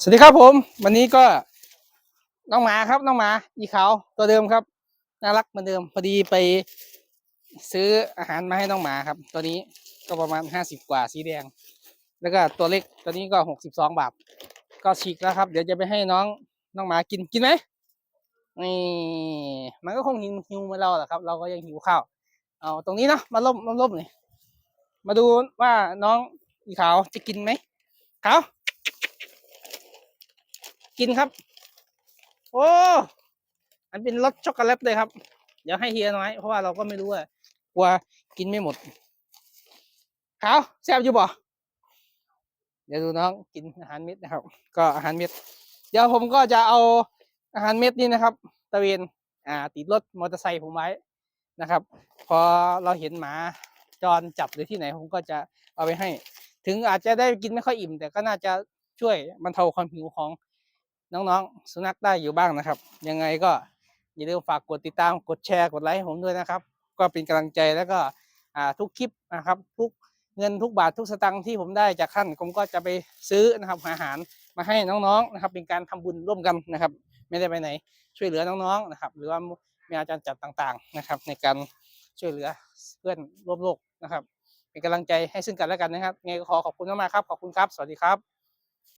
สวัสดีครับผม วันนี้ก็น้องหมาครับน้องหมาอีขาวตัวเดิมครับ น่ารักเหมือนเดิม พอดีไปซื้ออาหารมาให้น้องหมาครับ ตัวนี้ก็ประมาณห้าสิบกว่าสีแดง แล้วก็ตัวเล็กตัวนี้ก็หกสิบสองบาทก็ฉีกแล้วครับ เดี๋ยวจะไปให้น้องน้องหมากินกินไหมนี่มันก็คงหิวหิวเหมาเราแหละครับ เราก็ยังหิวข้าวเอาตรงนี้เนาะมาล่มมาล่มหน่อยมาดูว่าน้องอีขาวจะกินไหมขาว กินครับ โอ้อันเป็นรสช็อกโกแลตเลยครับ เดี๋ยวให้เฮียน้อยเพราะว่าเราก็ไม่รู้ว่ากลัวกินไม่หมดขาวแซ่บอยู่บ่เดี๋ยวดูน้องกินอาหารเม็ดนะครับ ก็อาหารเม็ด เดี๋ยวผมก็จะเอาอาหารเม็ดนี่นะครับตะเวนอ่า ติดรถมอเตอร์ไซค์ผมไว้นะครับ พอเราเห็นหมาจรจับหรือที่ไหนผมก็จะเอาไปให้ ถึงอาจจะได้กินไม่ค่อยอิ่ม แต่ก็น่าจะช่วยบรรเทาความหิวของ น้องๆ สุนัขได้อยู่บ้างนะครับ ยังไงก็อย่าลืมฝากกดติดตามกดแชร์กดไลค์ให้ผมด้วยนะครับ ก็เป็นกำลังใจแล้วก็ทุกคลิปนะครับ ทุกเงินทุกบาททุกสตังค์ที่ผมได้จากท่านผมก็จะไปซื้อนะครับอาหารมาให้น้องๆนะครับ เป็นการทำบุญร่วมกันนะครับ ไม่ได้ไปไหน ช่วยเหลือน้องๆนะครับ หรือว่ามีอาจารย์จัดต่างๆนะครับ ในการช่วยเหลือเพื่อนร่วมโลกนะครับ เป็นกำลังใจให้ซึ่งกันและกันนะครับยังไงก็ขอขอบคุณมากๆครับขอบคุณครับ สวัสดีครับ